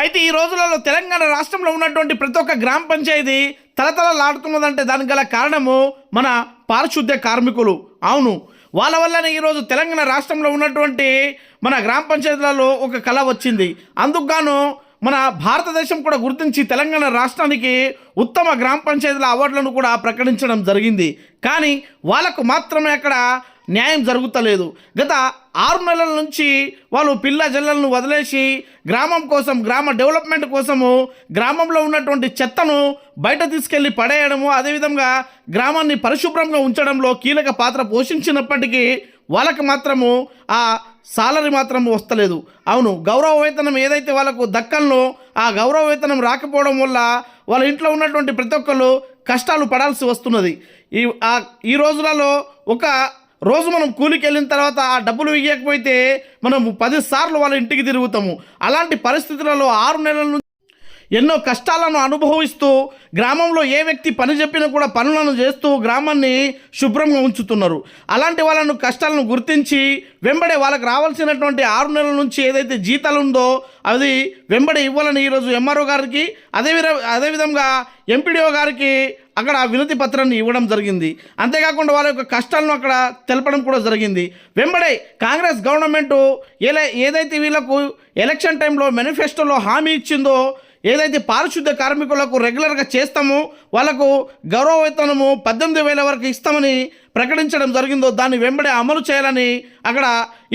అయితే ఈ రోజులలో తెలంగాణ రాష్ట్రంలో ఉన్నటువంటి ప్రతి ఒక్క గ్రామ పంచాయతీ తలతలలాడుతున్నదంటే దానికి గల కారణము మన పారిశుద్ధ్య కార్మికులు. అవును. వాళ్ళ వల్లనే ఈరోజు తెలంగాణ రాష్ట్రంలో ఉన్నటువంటి మన గ్రామ పంచాయతీలలో ఒక కళ వచ్చింది. అందుకుగాను మన భారతదేశం కూడా గుర్తించి తెలంగాణ రాష్ట్రానికి ఉత్తమ గ్రామ పంచాయతీల అవార్డులను కూడా ప్రకటించడం జరిగింది. కానీ వాళ్ళకు మాత్రమే అక్కడ న్యాయం జరుగుతలేదు. గత ఆరు నెలల నుంచి వాళ్ళు పిల్ల జల్లలను వదిలేసి గ్రామం కోసం గ్రామ డెవలప్మెంట్ కోసము గ్రామంలో ఉన్నటువంటి చెత్తను బయట తీసుకెళ్ళి పడేయడము అదేవిధంగా గ్రామాన్ని పరిశుభ్రంగా ఉంచడంలో కీలక పాత్ర పోషించినప్పటికీ వాళ్ళకి మాత్రము ఆ సాలరీ మాత్రం వస్తలేదు. అవును గౌరవ వేతనం ఏదైతే వాళ్ళకు దక్కల్లో ఆ గౌరవ వేతనం రాకపోవడం వల్ల వాళ్ళ ఇంట్లో ఉన్నటువంటి ప్రతి ఒక్కళ్ళు కష్టాలు పడాల్సి వస్తున్నది. ఈ ఈ రోజులలో ఒక రోజు మనం కూలికి వెళ్ళిన తర్వాత ఆ డబ్బులు ఇవ్వకపోతే మనం పది సార్లు వాళ్ళ ఇంటికి తిరుగుతాము. అలాంటి పరిస్థితులలో ఆరు నెలల నుంచి ఎన్నో కష్టాలను అనుభవిస్తూ గ్రామంలో ఏ వ్యక్తి పని చెప్పినా కూడా పనులను చేస్తూ గ్రామాన్ని శుభ్రంగా ఉంచుతున్నారు. అలాంటి వాళ్ళను కష్టాలను గుర్తించి వెంబడే వాళ్ళకి రావాల్సినటువంటి ఆరు నెలల నుంచి ఏదైతే జీతాలు ఉందో అది వెంబడే ఇవ్వాలని ఈరోజు ఎంఆర్ఓ గారికి అదే విధ- అదేవిధంగా ఎంపీడీఓ గారికి అక్కడ ఆ వినతి పత్రాన్ని ఇవ్వడం జరిగింది. అంతేకాకుండా వాళ్ళ యొక్క కష్టాలను అక్కడ తెలపడం కూడా జరిగింది. వెంబడే కాంగ్రెస్ గవర్నమెంట్ ఏలే ఏదైతే వీళ్ళకు ఎలక్షన్ టైంలో మేనిఫెస్టోలో హామీ ఇచ్చిందో ఏదైతే పారిశుద్ధ కార్మికులకు రెగ్యులర్గా చేస్తామో వాళ్ళకు గౌరవ వేతనము పద్దెనిమిది వేల వరకు ఇస్తామని ప్రకటించడం జరిగిందో దాన్ని వెంబడే అమలు చేయాలని అక్కడ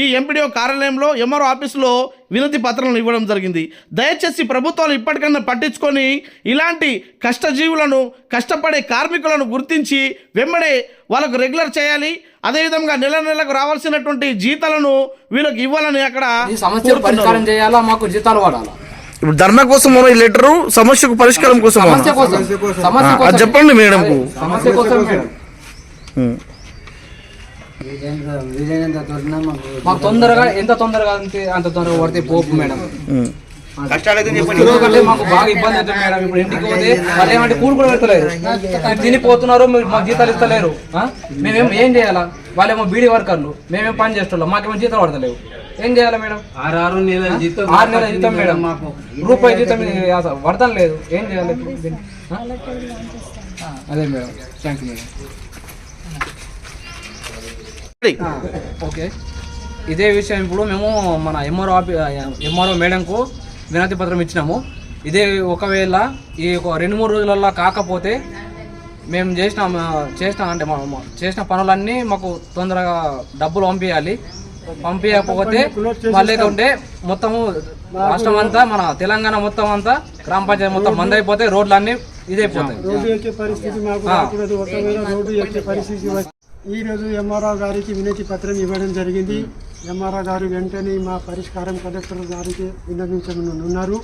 ఈ ఎంపీడీఓ కార్యాలయంలో ఎంఆర్ఓ ఆఫీసులో వినతి పత్రాలను ఇవ్వడం జరిగింది. దయచేసి ప్రభుత్వాలు ఇప్పటికన్నా పట్టించుకొని ఇలాంటి కష్టజీవులను కష్టపడే కార్మికులను గుర్తించి వెంబడే వాళ్ళకు రెగ్యులర్ చేయాలి. అదేవిధంగా నెల నెలకు రావాల్సినటువంటి జీతాలను వీళ్ళకి ఇవ్వాలని అక్కడ ఈ సమస్య పరిష్కారం చేయాలా? మాకు జీతాలు పడాలా ఇప్పుడు ధర్నా కోసం ఈ లెటరు సమస్యకు పరిష్కారం కోసం చెప్పండి మేడంకు. సమస్య కోసం మేడం. మాకు తొందరగా ఎంత తొందరగా అంతే అంత తొందరగా పడితే పోపు మేడం. ఎందుకంటే మాకు బాగా ఇబ్బంది అవుతుంది మేడం. ఇప్పుడు ఇంటికి పోతే వాళ్ళు ఏమంటే కూడు కూడా పెడతలేరు. తినిపోతున్నారు మీరు మాకు జీతాలు ఇస్తలేరు? మేమేం ఏం చేయాలా? వాళ్ళేమో బీడీ వర్కర్లు. మేమేం పని చేస్తున్నాం మాకేమో జీతాలు పడతలేవు. ఏం చేయాలా మేడం? ఆరు ఆరు నెలల జీతం ఆరు నెలల జీతం మేడం. మాకు రూపాయి జీతం పడతం లేదు ఏం చేయాలి? అదే madam. Thank you madam. Okay. ఇదే విషయం ఇప్పుడు మేము మన ఎంఆర్ఓ ఆఫీ ఎంఆర్ఓ మేడంకు వినతి పత్రం ఇచ్చినాము. ఇదే ఒకవేళ ఈ ఒక రెండు మూడు రోజులలో కాకపోతే మేము చేసిన చేసిన అంటే చేసిన పనులన్నీ మాకు తొందరగా డబ్బులు పంపించాలి పంపించకపోతే మళ్ళీ లేకుంటే మొత్తము రాష్ట్రం అంతా మన తెలంగాణ మొత్తం అంతా గ్రామ పంచాయతీ మొత్తం మంది అయిపోతే రోడ్లన్నీ ఇదైపోతాయి. ఈరోజు ఈ రోజు ఎంఆర్ఓ గారికి వినతి పత్రం ఇవ్వడం జరిగింది. ఎంఆర్ఓ గారు వెంటనే మా పరిష్కారం కలెక్టర్ గారికి విన్నవించనున్నారు.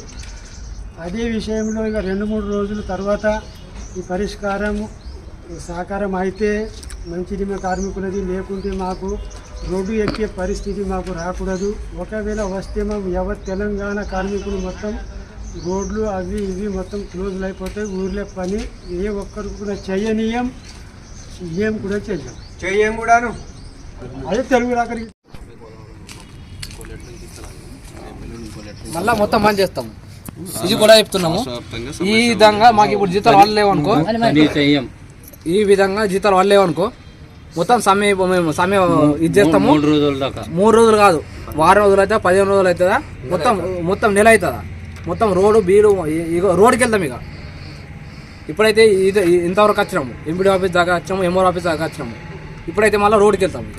అదే విషయంలో ఇక రెండు మూడు రోజుల తర్వాత ఈ పరిష్కారం సహకారం అయితే మంచిది మా కార్మికులది. లేకుంటే మాకు రోడ్డు ఎక్కే పరిస్థితి మాకు రాకూడదు. ఒకవేళ వస్తే మేము ఎవరు తెలంగాణ కార్మికులు మొత్తం రోడ్లు అవి ఇవి మొత్తం క్లోజ్లు అయిపోతాయి. ఊర్లో పని. ఏ ఒక్కరు కూడా చేయనీయం. ఏం కూడా చెయ్యం చెయ్యం కూడాను. అదే తెలుగు రాకరికి మళ్ళా మొత్తం పని చేస్తాం. ఇది కూడా చెప్తున్నాము. ఈ విధంగా మాకు ఇప్పుడు జీతాలు వాళ్ళలేవు అనుకో చెయ్యం ఈ విధంగా జీతాలు వాళ్ళలేవు అనుకో మొత్తం సమయం మేము సమయం ఇది చేస్తాము. మూడు రోజుల దాకా. మూడు రోజులు కాదు. వారం రోజులు అవుతుందా పదిహేను రోజులు అవుతుందా? మొత్తం మొత్తం నెల అవుతుందా? మొత్తం రోడ్డు బీడు ఇ- ఇగో రోడ్డుకి వెళ్తాం ఇక. ఇప్పుడైతే ఇది ఇంతవరకు వచ్చినాము. ఎంపీడీ ఆఫీస్ దాకా వచ్చినాము ఎంఆర్ ఆఫీస్ దాకా వచ్చినాము. ఇప్పుడైతే మళ్ళీ రోడ్కి వెళ్తాము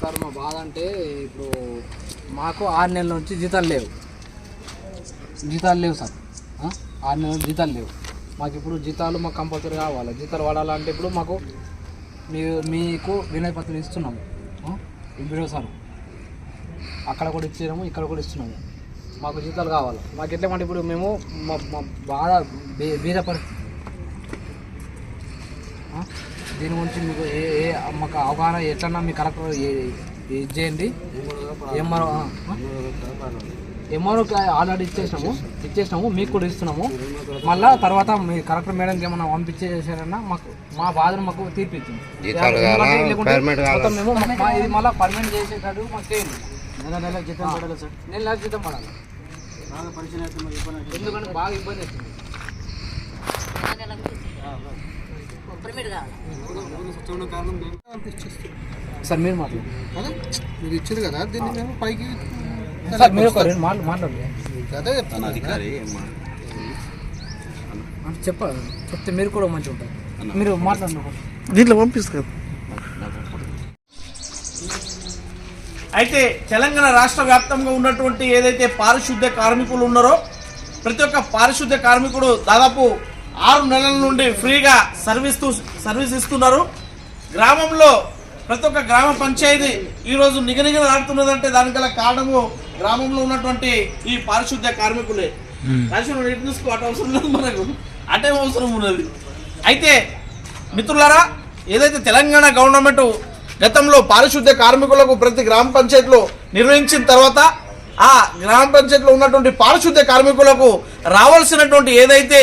సార్ మా బాధ అంటే ఇప్పుడు మాకు ఆరు నెలల నుంచి జీతాలు లేవు. జీతాలు లేవు సార్. ఆరు నెలల నుంచి జీతాలు లేవు. మాకు ఇప్పుడు జీతాలు మాకు కంపల్సరీ కావాలి. జీతాలు వాడాలంటే ఇప్పుడు మాకు మీ మీకు వినయ పత్రం ఇస్తున్నాము ఇప్పుడు సార్. అక్కడ కూడా ఇచ్చినాము ఇక్కడ కూడా ఇస్తున్నాము. మాకు జీతాలు కావాలి. మాకు ఎట్లా అంటే ఇప్పుడు మేము మా మా బాధ బే- బీద పరిస్థితి? దీని గురించి మీకు ఏ ఏ మాకు అవగాహన ఎట్లన్నా మీ కరెక్టర్ ఇది చేయండి ఎంఆర్ఓ ఎంఆర్ఓ ఆల్రెడీ ఇచ్చేసినాము. ఇచ్చేసినాము మీకు కూడా ఇస్తున్నాము. మళ్ళా తర్వాత మీ కరెక్టర్ మేడంకి ఏమన్నా పంపించేసారన్నా మాకు మా బాధను మాకు తీర్పిచ్చింది. మేము మా- ఇది మళ్ళీ పర్మనెంట్ చేసేటట్టు మాకు చేయండి. నెల నెల జీతం పడాలి సార్. నెల నెల జీతం పడాలి. ఎందుకంటే బాగా ఇబ్బంది అవుతుంది. సార్ మీరు మాట్లాడు మీరు ఇచ్చారు కదా? దీన్ని మేము పైకి సార్ మీరు ఒక రెండు మాటలు మాట్లాడండి. అదే చెప్తాను అంటే చెప్పాలి చెప్తే మీరు కూడా మంచిగా ఉంటారు. మీరు మాట్లాడండి దీంట్లో పంపిస్తారు. అయితే తెలంగాణ రాష్ట్ర వ్యాప్తంగా ఉన్నటువంటి ఏదైతే పారిశుద్ధ్య కార్మికులు ఉన్నారో ప్రతి ఒక్క పారిశుద్ధ్య కార్మికుడు దాదాపు ఆరు నెలల నుండి ఫ్రీగా సర్వీస్ సర్వీస్ ఇస్తున్నారు. గ్రామంలో ప్రతి ఒక్క గ్రామ పంచాయతీ ఈరోజు నిగనిగలాడుతున్నదంటే దానికి గల కారణము గ్రామంలో ఉన్నటువంటి ఈ పారిశుద్ధ్య కార్మికులే. అవసరం లేదు మనకు. అటే అవసరం ఉన్నది. అయితే మిత్రులారా ఏదైతే తెలంగాణ గవర్నమెంట్ గతంలో పారిశుద్ధ్య కార్మికులకు ప్రతి గ్రామ పంచాయతీలో నిర్వహించిన తర్వాత ఆ గ్రామ పంచాయతీలో ఉన్నటువంటి పారిశుద్ధ్య కార్మికులకు రావాల్సినటువంటి ఏదైతే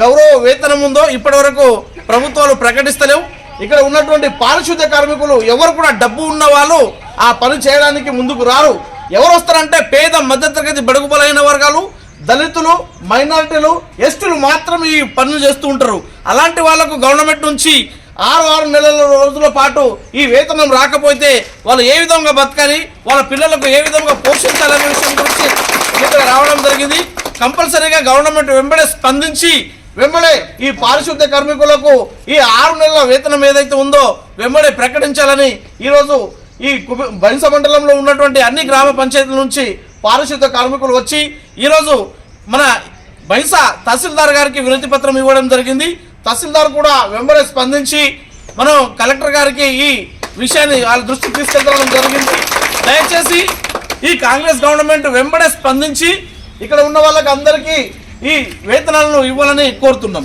గౌరవ వేతనం ఉందో ఇప్పటి వరకు ప్రభుత్వాలు ప్రకటిస్తలేవు. ఇక్కడ ఉన్నటువంటి పారిశుద్ధ్య కార్మికులు ఎవరు కూడా డబ్బు ఉన్న వాళ్ళు ఆ పని చేయడానికి ముందుకు రారు. ఎవరు వస్తారంటే పేద మధ్యతరగతి బడుగు బలైన వర్గాలు దళితులు మైనారిటీలు ఎస్టీలు మాత్రం ఈ పనులు చేస్తూ ఉంటారు. అలాంటి వాళ్ళకు గవర్నమెంట్ నుంచి ఆరు ఆరు నెలల రోజుల పాటు ఈ వేతనం రాకపోతే వాళ్ళు ఏ విధంగా బతకాలి? వాళ్ళ పిల్లలకు ఏ విధంగా పోషించాలనే విషయం గురించి ఇక్కడ రావడం జరిగింది. కంపల్సరీగా గవర్నమెంట్ వెంబడే స్పందించి వెంబడే ఈ పారిశుద్ధ్య కార్మికులకు ఈ ఆరు నెలల వేతనం ఏదైతే ఉందో వెంబడే ప్రకటించాలని ఈరోజు ఈ కుబ- మండలంలో ఉన్నటువంటి అన్ని గ్రామ పంచాయతీల నుంచి పారిశుద్ధ్య కార్మికులు వచ్చి ఈరోజు మన బైంస తహసీల్దార్ గారికి వినతి పత్రం ఇవ్వడం జరిగింది. తహసీల్దార్ కూడా వెంబడే స్పందించి మనం కలెక్టర్ గారికి ఈ విషయాన్ని వాళ్ళ దృష్టికి తీసుకెళ్ళడం జరిగింది. దయచేసి ఈ కాంగ్రెస్ గవర్నమెంట్ వెంబడే స్పందించి ఇక్కడ ఉన్న వాళ్ళకి అందరికీ ఈ వేతనాలను ఇవ్వాలని కోరుతున్నాం.